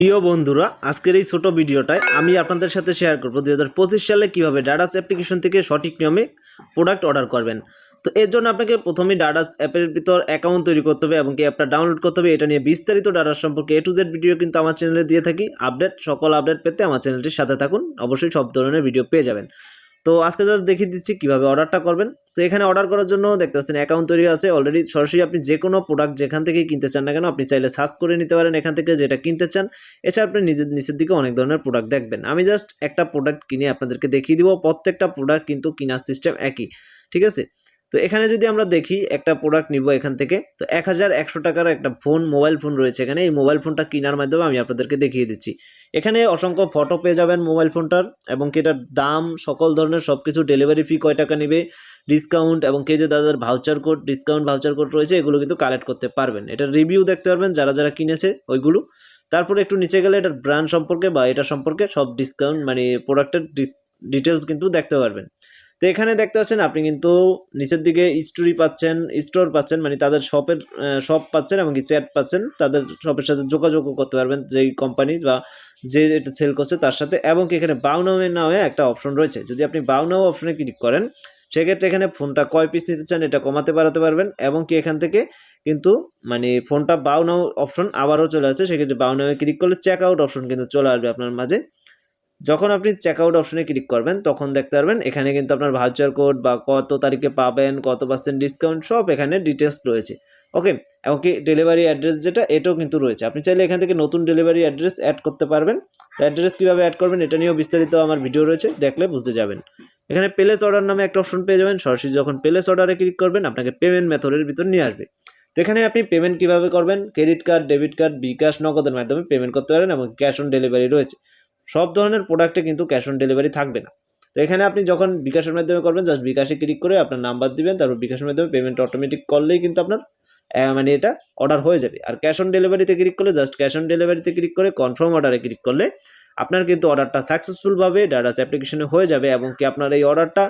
প্রিয় বন্ধুরা, আজকের এই ছোট ভিডিওটায় আমি আপনাদের সাথে শেয়ার করব দুই হাজার পঁচিশ সালে কীভাবে ডাটাস অ্যাপ্লিকেশন থেকে সঠিক নিয়মে প্রোডাক্ট অর্ডার করবেন। তো এর জন্য আপনাকে প্রথমে ডাটাস অ্যাপের ভিতর অ্যাকাউন্ট তৈরি করতে হবে এবং কি অ্যাপটা ডাউনলোড করতে হবে। এটা নিয়ে বিস্তারিত ডাটার সম্পর্কে এ টু জেড ভিডিও কিন্তু আমার চ্যানেলে দিয়ে থাকি। আপডেট সকল আপডেট পেতে আমার চ্যানেলটির সাথে থাকুন। অবশ্যই সব ধরনের ভিডিও পেয়ে যাবেন। তো আজকে জাস্ট দেখিয়ে দিচ্ছি কীভাবে অর্ডারটা করবেন। তো এখানে অর্ডার করার জন্য দেখতে পাচ্ছেন অ্যাকাউন্ট তৈরি আছে। অলরেডি সরাসরি আপনি যে কোনো প্রোডাক্ট যেখান থেকে কিনতে চান না কেন, আপনি চাইলে সার্চ করে নিতে পারেন এখান থেকে যেটা কিনতে চান। এছাড়া আপনি নিজের নিচের দিকে অনেক ধরনের প্রোডাক্ট দেখবেন। আমি জাস্ট একটা প্রোডাক্ট কিনে আপনাদেরকে দেখিয়ে দিব। প্রত্যেকটা প্রোডাক্ট কিন্তু কেনার সিস্টেম একই। ঠিক আছে? তো এখানে যদি আমরা দেখি, একটা প্রোডাক্ট নিব এখান থেকে, তো এক হাজার একশো টাকার একটা ফোন মোবাইল ফোন রয়েছে এখানে। এই মোবাইল ফোনটা কেনার মাধ্যমে আমি আপনাদেরকে দেখিয়ে দিচ্ছি। এখানে অসংখ্য ফটো পেয়ে যাবেন মোবাইল ফোনটার এবং কি এটার দাম, সকল ধরনের সব কিছু ডেলিভারি ফি কয় টাকা নেবে ডিসকাউন্ট এবং কে যে দাদার voucher code discount voucher code রয়েছে, এগুলো কিন্তু কালেক্ট করতে পারবেন। এটার রিভিউ দেখতে পারবেন, যারা যারা কিনেছে ওইগুলো। তারপরে একটু নিচে গেলে এটার ব্র্যান্ড সম্পর্কে বা এটা সম্পর্কে সব ডিসকাউন্ট মানে প্রোডাক্টের ডিটেলস কিন্তু দেখতে পারবেন। তো এখানে দেখতে পাচ্ছেন, আপনি কিন্তু নিচের দিকে স্টোরি পাচ্ছেন স্টোর পাচ্ছেন মানে তাদের শপের শপ পাচ্ছেন এবং চ্যাট পাচ্ছেন, তাদের শপের সাথে যোগাযোগও করতে পারবেন যেই কোম্পানি বা যে এটা সেল করছে তার সাথে এবং এখানে বাউনামের নামে একটা অপশন রয়েছে। যদি আপনি বাউনাও অপশনে ক্লিক করেন, সেক্ষেত্রে এখানে ফোনটা কয় পিস নিতে চান এটা কমাতে বাড়াতে পারবেন এবং কি এখান থেকে কিন্তু মানে ফোনটা বাউনাও অপশন আবারও চলে আসে, সেক্ষেত্রে বাউনামে ক্লিক করলে চেক আউট অপশন কিন্তু চলে আসবে আপনার মাঝে। যখন আপনি চেক আউট অপশনে ক্লিক করবেন, তখন দেখতে পারবেন এখানে কিন্তু আপনার ভাউচার কোড বা কত তারিখে পাবেন, কত পার্সেন্ট ডিসকাউন্ট সব এখানে ডিটেলস রয়েছে। ওকে এমনকি ডেলিভারি অ্যাড্রেস যেটা, এটাও কিন্তু রয়েছে। আপনি চাইলে এখান থেকে নতুন ডেলিভারি অ্যাড্রেস অ্যাড করতে পারবেন। অ্যাড্রেস কীভাবে অ্যাড করবেন, এটা নিয়েও বিস্তারিত আমার ভিডিও রয়েছে, দেখলে বুঝতে যাবেন। এখানে প্লেস অর্ডার নামে একটা অপশন পেয়ে যাবেন, সরাসরি যখন প্লেস অর্ডারে ক্লিক করবেন, আপনাকে পেমেন্ট মেথডের ভিতর নিয়ে আসবে। তো এখানে আপনি পেমেন্ট কীভাবে করবেন? Credit card debit card bKash, নগদের মাধ্যমে পেমেন্ট করতে পারেন এবং ক্যাশ অন ডেলিভারি রয়েছে। সব ধরনের প্রোডাক্টে কিন্তু ক্যাশ অন ডেলিভারি থাকবে না। তো এখানে আপনি যখন বিকাশের মাধ্যমে করবেন জাস্ট বিকাশে ক্লিক করে আপনার নাম্বার দিবেন, তারপর বিকাশের মাধ্যমে পেমেন্ট অটোমেটিক করলেই কিন্তু আপনার মানে এটা অর্ডার হয়ে যাবে। আর ক্যাশ অন ডেলিভারিতে ক্লিক করলে জাস্ট ক্যাশ অন ডেলিভারিতে ক্লিক করে কনফার্ম অর্ডারে ক্লিক করলে আপনার কিন্তু অর্ডারটা সাকসেসফুলভাবে ডাটাস অ্যাপ্লিকেশনে হয়ে যাবে এবং কি আপনার এই অর্ডারটা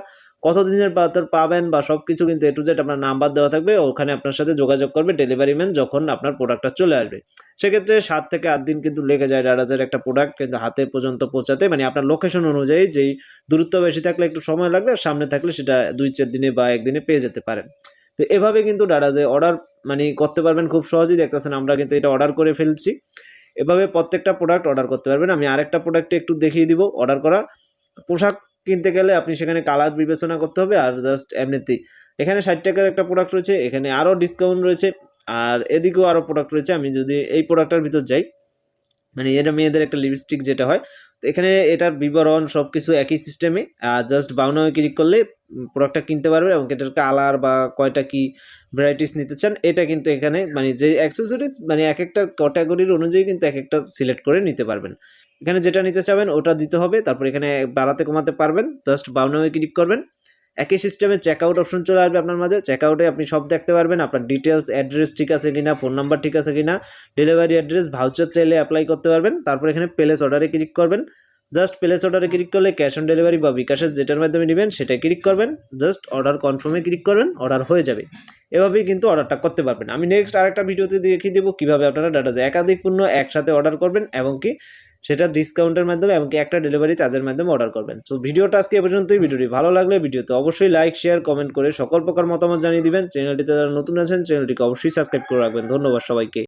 কতদিনের ভেতর পাবেন বা সব কিছু কিন্তু এ টু জেড আপনার নাম্বার দেওয়া থাকবে। ওখানে আপনার সাথে যোগাযোগ করবে ডেলিভারি ম্যান যখন আপনার প্রোডাক্টটা চলে আসবে। সেক্ষেত্রে সাত থেকে আট দিন কিন্তু লেগে যায় ডারাজের একটা প্রোডাক্ট কিন্তু হাতে পর্যন্ত পৌঁছাতে। মানে আপনার লোকেশন অনুযায়ী যেই দূরত্ব বেশি থাকলে একটু সময় লাগবে, আর সামনে থাকলে সেটা দুই চার দিনে বা একদিনে পেয়ে যেতে পারেন। তো এভাবে কিন্তু ডারাজে অর্ডার মানে করতে পারবেন খুব সহজেই। দেখতেছেন আমরা কিন্তু এটা অর্ডার করে ফেলছি। এভাবে প্রত্যেকটা প্রোডাক্ট অর্ডার করতে পারবেন। আমি আরেকটা প্রোডাক্টে একটু দেখিয়ে দিব। অর্ডার করা পোশাক কিনতে গেলে আপনি সেখানে কালার বিবেচনা করতে হবে আর জাস্ট এমনিতেই এখানে ষাট টাকার একটা প্রোডাক্ট রয়েছে, এখানে আরও ডিসকাউন্ট রয়েছে আর এদিকেও আরও প্রোডাক্ট রয়েছে। আমি যদি এই প্রোডাক্টটার ভিতর যাই মানে এটা মেয়েদের একটা লিপস্টিক যেটা হয় তো এখানে এটার বিবরণ সব কিছু একই সিস্টেমে জাস্ট বাউনাও ক্লিক করলে প্রোডাক্টটা কিনতে পারবে এবং এটার কালার বা কয়টা কি ভ্যারাইটিস নিতে চান, এটা কিন্তু এখানে মানে যে অ্যাক্সেসরিজ মানে এক একটা ক্যাটাগরির অনুযায়ী কিন্তু এক একটা সিলেক্ট করে নিতে পারবেন। এখানে যেটা নিতে চাবেন ওটা দিতে হবে, তারপর এখানে বাড়াতে কমাতে পারবেন জাস্ট বাউনামে ক্লিক করবেন। একই সিস্টেমে চেক আউট অপশন চলে আসবে আপনার মাঝে। চেক আউটে আপনি সব দেখতে পারবেন আপনার ডিটেলস অ্যাড্রেস ঠিক আছে কিনা ফোন নাম্বার ঠিক আছে কিনা ডেলিভারি অ্যাড্রেস ভাউচার চাইলে অ্যাপ্লাই করতে পারবেন। তারপর এখানে প্লেস অর্ডারে ক্লিক করবেন। জাস্ট প্লেস অর্ডারে ক্লিক করলে ক্যাশ অন ডেলিভারি বা বিকাশের যেটার মাধ্যমে নেবেন সেটা ক্লিক করবেন। জাস্ট অর্ডার কনফার্মে ক্লিক করবেন অর্ডার হয়ে যাবে। এভাবেই কিন্তু অর্ডারটা করতে পারবেন। আমি নেক্সট আরেকটা ভিডিওতে দেখিয়ে দেবো কীভাবে আপনারা ডাটা একাধিক পণ্য একসাথে অর্ডার করবেন এবং কি সেটা ডিসকাউন্টের মাধ্যমে এমনকি একটা ডেলিভারি চার্জের মাধ্যমে অর্ডার করবেন। সো ভিডিওটা আজকে এ পর্যন্তই। ভিডিওটি ভালো লাগলে ভিডিওতে অবশ্যই লাইক শেয়ার কমেন্ট করে সকল প্রকার মতামত জানিয়ে দিবেন। চ্যানেলটিতে যারা নতুন আছেন, চ্যানেলটিকে অবশ্যই সাবস্ক্রাইব করে রাখবেন। ধন্যবাদ সবাইকে।